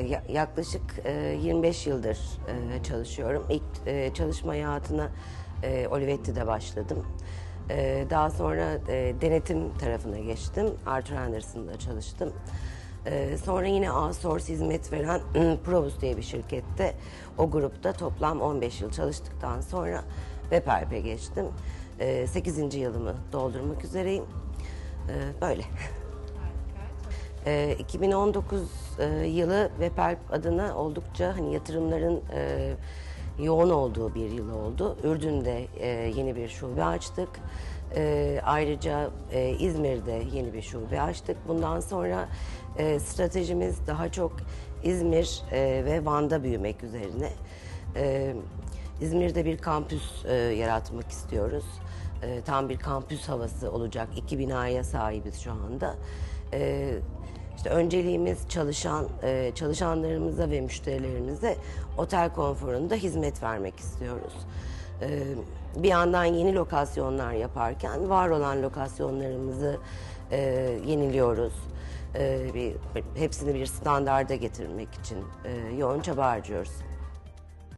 ya- yaklaşık e, 25 yıldır e, çalışıyorum. İlk e, çalışma hayatına e, Olivetti'de başladım. E, daha sonra e, denetim tarafına geçtim. Arthur Anderson'da çalıştım. E, sonra yine outsource hizmet veren Provus diye bir şirkette o grupta toplam 15 yıl çalıştıktan sonra Webhelp'e geçtim. E, 8. yılımı doldurmak üzereyim. E, böyle. Ee, 2019 e, yılı Webhelp adına oldukça hani yatırımların e, yoğun olduğu bir yıl oldu. Ürdün'de e, yeni bir şube açtık. E, ayrıca e, İzmir'de yeni bir şube açtık. Bundan sonra e, stratejimiz daha çok İzmir e, ve Van'da büyümek üzerine. E, İzmir'de bir kampüs e, yaratmak istiyoruz. E, tam bir kampüs havası olacak. İki binaya sahibiz şu anda. E, işte önceliğimiz çalışan e, çalışanlarımıza ve müşterilerimize otel konforunda hizmet vermek istiyoruz. E, bir yandan yeni lokasyonlar yaparken var olan lokasyonlarımızı e, yeniliyoruz. E, bir, hepsini bir standarda getirmek için e, yoğun çaba harcıyoruz.